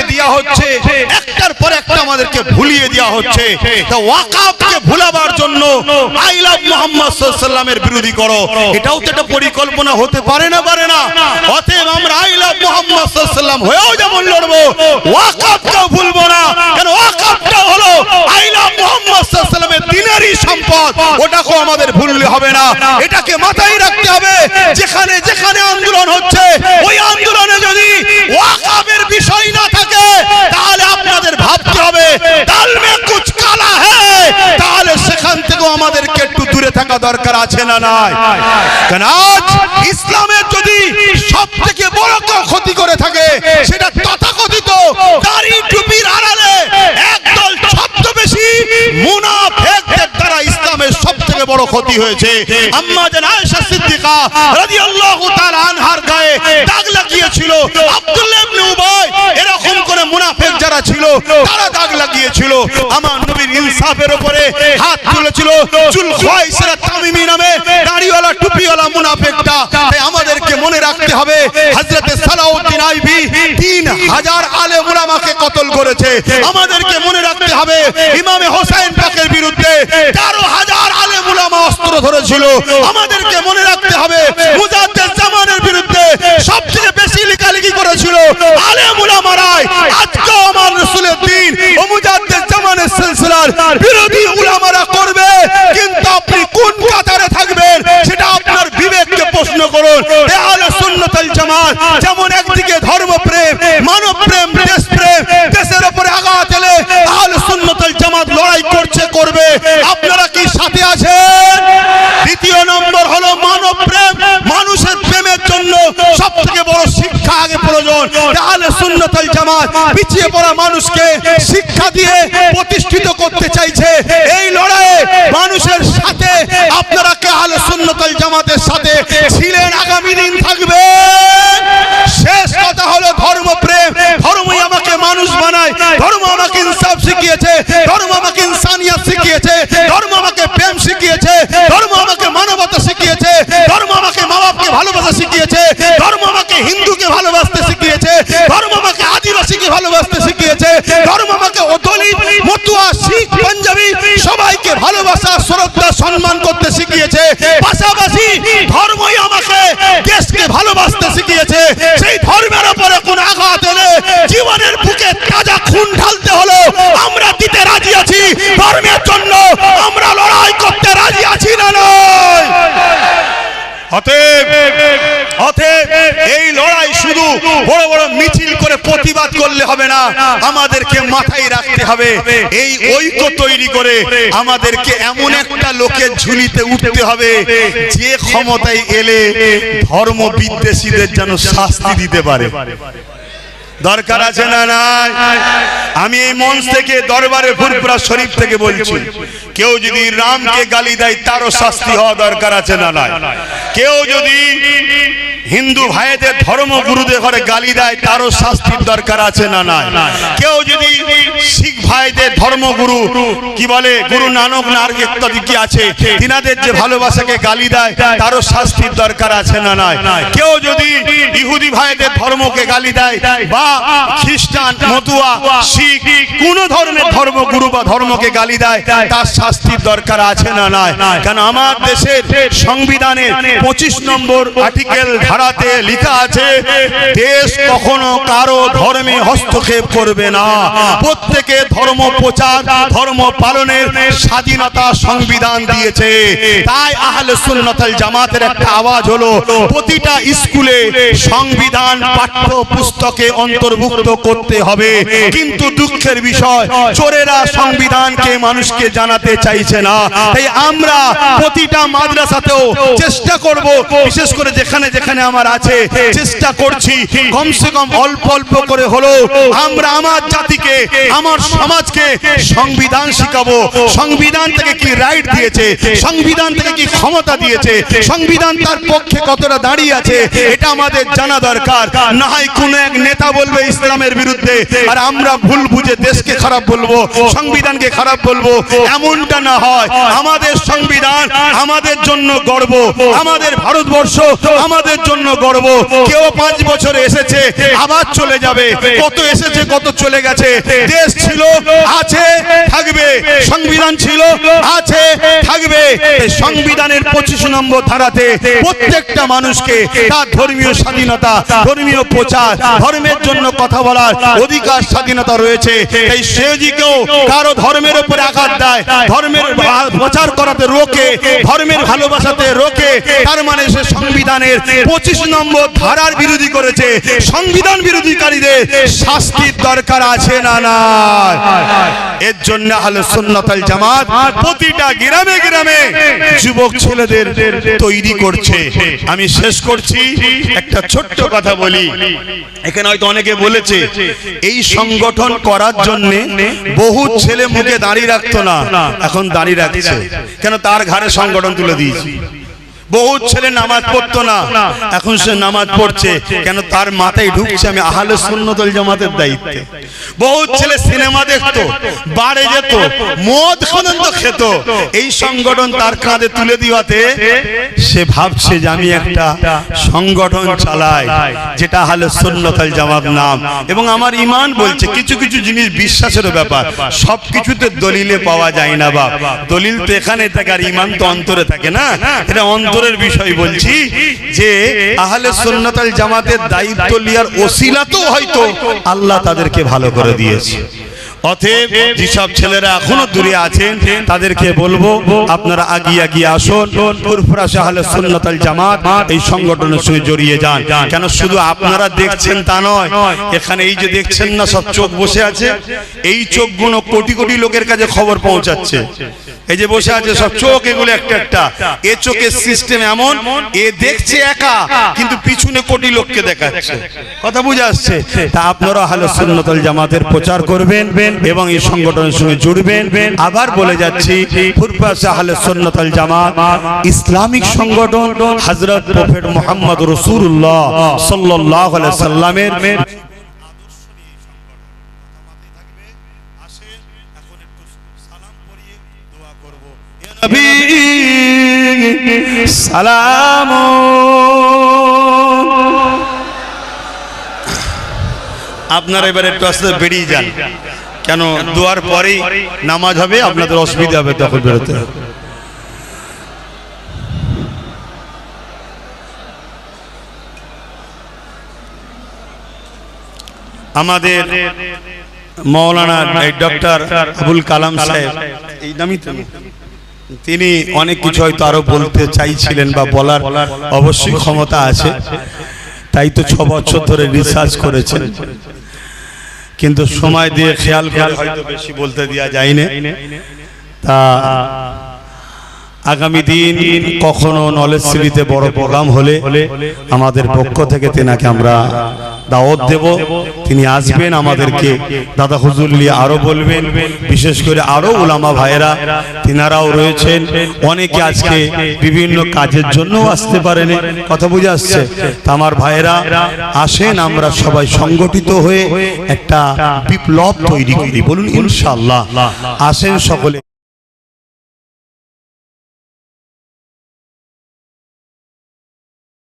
আমাদেরকে দেয়া হচ্ছে। একটার পর একটা আমাদেরকে ভুলিয়ে দেওয়া হচ্ছে। ভুলাবার জন্য আই লাভ মোহাম্মদ সাল্লামের বিরোধী করো। এটাও তো একটা পরিকল্পনা, হতে পারে না পারে না। অতএব আমরা আই লাভ মোহাম্মদ সাল্লাম হয়েও যেমন লড়বো ওয়াকাফটাও ভুলবো না। কেন ওয়াকাফটা হলো আই লাভ মোহাম্মদ সাল্লামের দিনেরই সম্পদ। ওটাকেও আমাদের ভুললে হবে না। এটাকে মাথায় রাখতে হবে। যেখানে যেখানে আন্দোলন হচ্ছে, ওই আন্দোলনে যদি ওয়াকাফের বিষয় না থাকে তাহলে আপনাদের ভাবতে হবে দাল মে কুছ কালা হ্যায় তাহলে সেখান থেকেও আমাদেরকে একটু দূরে থাকা দরকার আছে না নাই? কেন আজ ইসলামের যদি সব থেকে বড় ক্ষতি করে থাকে, সেটা থেকে বড় ক্ষতি হয়েছে। আমাদেরকে মনে রাখতে হবে, হযরতে সালাউদ্দিন আইবি 3000 আলেম উলামাকে কতল করেছে। আমাদেরকে মনে রাখতে হবে, ইমামে হোসেন বিরুদ্ধে 13000 আলেম উলামা ধরেছিল আমাদেরকে মনে রাখতে হবে, মুজাদ্দেদ জামানের বিরুদ্ধে সবচেয়ে বেশি লেখালেখি করেছিল আলেম মারায় আজকে আমার রাসূলের দিন ও মুজাদ্দেদ জামানের সিলসিলার বিরোধী উলামারা করবে কিন্তু আপনি কোন কাতারে থাকবেন সেটা আপনার বিবেককে প্রশ্ন করুন এ আলে সুন্নাতুল জামাত যেমন একদিকে ধর্মপ্রেম মানবপ্রেম দেশপ্রেম দেশের উপরে আঘাত এলে আলে সুন্নাতুল জামাত লড়াই করছে করবে আপনারা কি সাথে আছেন দ্বিতীয় নম্বর হলো মানব প্রেম মানুষের প্রেমের জন্য সব থেকে বড় শিক্ষা প্রয়োজন তাহলে সুন্নতল জামাত পিছিয়ে পড়া মানুষকে শিক্ষা দিয়ে প্রতিষ্ঠিত করতে চাইছে। এই লড়াইয়ে মানুষের সাথে আপনারা কে আহলে সুন্নতল জামাতের সাথে ছিলেন? আগামী দিন থাকবে। শেষ কথা হলো ধর্মপ্রেম। ধর্মই আমাকে মানুষ বানায়। ধর্ম আমাকে ইনসাফ শিখিয়েছে। ধর্ম আমাকে ইনসানিয়াত শিখিয়েছে। ধর্ম আমাকে প্রেম শিখিয়েছে। ধর্ম আমাকে মানবতা শিখিয়েছে। ধর্ম আমাকে মা বাপকে ভালোবাসা শিখিয়েছে। ধর্ম আমাকে হিন্দুকে ভালোবাসতে শিখিয়েছে ধর্ম আমাকে আদিবাসীকে ভালোবাসতে শিখিয়েছে ধর্ম আমাকে দলিত মতুয়া শিখ পাঞ্জাবি সবাইকে ভালোবাসা শ্রদ্ধা সম্মান করতে শিখিয়েছে পাশাপাশি ধর্মই আমাকে দেশকে ভালোবাসতে শিখিয়েছে সেই ধর্মের উপরে কোন আঘাত এলে জীবনের বুকে তাজা খুন ঢালতে হলো আমরা দিতে রাজি আছি ধর্মের জন্য আমরা লড়াই করতে রাজি আছি না নয় অতএব অতএব এই লড়াই শুধু বড় বড় মিছিল করে প্রতিবাদ করলে হবে না। আমাদেরকে মাথায় রাখতে হবে। এই ঐক্য তৈরি করে আমাদেরকে এমন একটা লোকের ঝুলিতে উঠতে হবে, যে ক্ষমতায় এলে ধর্ম বিদ্বেষীদের যেন শাস্তি দিতে পারে। দরকার আছে না নাই? আমি এই মঞ্চ থেকে, দরবারে ফুরপুরা শরীফ থেকে বলছি, কেউ যদি রামকে গালি দেয়, তারও শাস্তি হওয়া দরকার আছে না নাই? কেউ যদি হিন্দু ভাইদের ধর্ম গুরুদের ঘরে গালি দেয় তারও শাস্তির দরকার আছে না নাই? কেউ যদি শিখ ভাইদের ধর্মগুরু কি বলে? গুরু নানক নার ইত্যাদি কি আছে? তিনাদের যে ভালোবাসাকে গালি দেয়, তারও শাস্তির দরকার আছে না নাই? কেউ যদি ইহুদি ভাইদের ধর্মকে গালি দেয়, বা খ্রিস্টান, মতুয়া, শিখ, কোন ধর্মের ধর্মগুরু বা ধর্মকে গালি দেয়, তার শাস্তির দরকার আছে না নাই? কেন আমার দেশের সংবিধানের পঁচিশ নম্বর আর্টিকেল ধারাতে লেখা আছে, দেশ কখনো কারও ধর্মে হস্তক্ষেপ করবে না। প্রত্যেকে ধর্ম প্রচার, ধর্ম পালনের স্বাধীনতা সংবিধান দিয়েছে। তাই আহলে সুন্নাতুল জামাতের একটা আওয়াজ হলো, প্রতিটা স্কুলে সংবিধান পাঠ্য পুস্তকে অন্তর্ভুক্ত করতে হবে। কিন্তু দুঃখের বিষয়, চোরেরা সংবিধানকে মানুষকে জানাতে চাইছে না। তাই আমরা প্রতিটা মাদ্রাসাতেও চেষ্টা করব, বিশেষ করে যেখানে যেখানে আমার আছে, চেষ্টা করছি। কমসে কম অল্প অল্প করে হলো আমরা আমার জাতিকে, আমার সমাজকে সংবিধান শিখাবো। সংবিধান থেকে কি রাইট দিয়েছে? সংবিধান থেকে কি ক্ষমতা দিয়েছে? সংবিধান তার পক্ষে কতটা দাঁড়িয়ে আছে? এটা আমাদের জানা দরকার। না হয় কোনো এক নেতা বলবে ইসলামের বিরুদ্ধে, আর আমরা ভুল বুঝে দেশকে খারাপ বলব, সংবিধানকে খারাপ বলব। এমনটা না হয়। আমাদের সংবিধান আমাদের জন্য গর্ব। আমাদের ভারতবর্ষ আমাদের জন্য গর্ব। কেউ পাঁচ বছরে এসেছে, আবার চলে যাবে। কত এসেছে, কত চলে গেছে। দেশ ছিল আছে, থাকবে। সংবিধান ছিল, আছে, থাকবে। সংবিধানের পঁচিশ নম্বর ধারাতে প্রত্যেকটা মানুষকে তার ধর্মীয় স্বাধীনতা, ধর্মীয় প্রচার, ধর্মের জন্য কথা বলার অধিকার, স্বাধীনতা রয়েছে। এই সেজিকেও কারও ধর্মের উপরে আঘাত দেয়, ধর্মের প্রচার করাতে রোকে, ধর্মের ভালোবাসাতে রোকে, তার মানে সে সংবিধানের পঁচিশ নম্বর ধারার বিরোধী করেছে। সংবিধান বিরোধীকারীদের শাস্তির দরকার আছে না না এর জন্য আহলে সুন্নাতাল জামাত প্রতিটা গ্রামে গ্রামে যুবক ছেলেদের তৈরি করছে। আমি শেষ করছি। একটা ছোট্ট কথা বলি। এখানে হয়তো অনেকে বলেছে এই সংগঠন করার জন্য বহু ছেলে মুখে দাঁড়িয়ে রাখতো না। এখন দাঁড়িয়ে রাখছে। কেন? তার ঘাড়ে সংগঠন তুলে দিয়েছি। বহু ছেলে নামাজ পড়তো না। এখন সে নামাজ পড়ছে, কেন তার মাথায় ঢুকছে আমি আহলে সুন্নতল জামাতের দায়িত্বে। বহু ছেলে সিনেমা দেখতো বাড়ে যেত, মদ পর্যন্ত খেত। এই সংগঠন তার কাঁধে তুলে দিওয়াতে সে ভাবছে যে আমি একটা সংগঠন চালাই, যেটা আহলে সুন্নতল জামাত নাম। এবং আমার ইমান বলছে, কিছু কিছু জিনিস বিশ্বাসের ব্যাপার। সব কিছুতে দলিলে পাওয়া যায় না বাপ। দলিল তো এখানে থাকে আর ইমান তো অন্তরে থাকে না। এটা অন্তরের বিষয় বলছি যে আহলে সুন্নাতাল জামাতের দায়িত্ব লিয়ার ওসিলাতেও হয়তো আল্লাহ তাদেরকে ভালো করে দিয়েছে। অতএব যেসব ছেলেরা এখনও দূরে আছেন তাদেরকে বলব আপনারা আগিয়ে আগিয়ে আসুন। ফুরফুরা শাহলে সুন্নতাল জামাত এই সংগঠনের সঙ্গে জড়িয়ে যান। কেন শুধু আপনারা দেখছেন তা নয় এখানে এই যে দেখছেন না সব চোখ বসে আছে এই চোখগুলো কোটি কোটি লোকের কাছে খবর পৌঁছাচ্ছে। এই যে বসে আছে সব চোখ এগুলো একটা একটা। এ চোখের সিস্টেম এমন এ দেখছে একা কিন্তু পিছনে কোটি লোককে দেখাচ্ছে। কথা বুঝে আসছে। তা আপনারা হালো সুন্নতল জামাতের প্রচার করবেন। এবং এই সংগঠনের সঙ্গে জুড়বেন। আবার বলে যাচ্ছি জামাত, ইসলামিক সংগঠন প্রফেট মুহাম্মদ রাসূলুল্লাহ সাল্লাল্লাহু আলাইহি সাল্লামের সালাম আপনারা এবার একটু আস্তে বেরিয়ে যান। কেন দুয়ার পরেই নামাজ হবে? আপনাদের অসুবিধা হবে তখন বেরোতে। আমাদের মৌলানা ডক্টর আবুল কালাম সাহেব, এই নামই তিনি অনেক কিছু হয়তো আরও বলতে চাইছিলেন বা বলার অবশ্যই ক্ষমতা আছে। তাই তো ছ বছর ধরে রিসার্চ করেছেন। কিন্তু সময় দিয়ে খেয়াল খেয়াল হয়তো বেশি বলতে দেওয়া যায় তা আগামী দিন কখনো নলেজ সিটিতে বড় প্রোগ্রাম হলে আমাদের পক্ষ থেকে তেনাকে আমরা দাওয়াত দেব। তিনি আসবেন আমাদেরকে। দাদা হুজুর নিয়ে আরও বলবেন। বিশেষ করে আরও ওলামা ভাইয়েরা তিনারাও রয়েছেন। অনেকে আজকে বিভিন্ন কাজের জন্য আসতে পারেন। কথা বুঝে আসছে? আমার ভাইয়েরা আসেন আমরা সবাই সংগঠিত হয়ে একটা বিপ্লব তৈরি করি। বলুন ইনশাআল্লাহ। আসেন সকলে।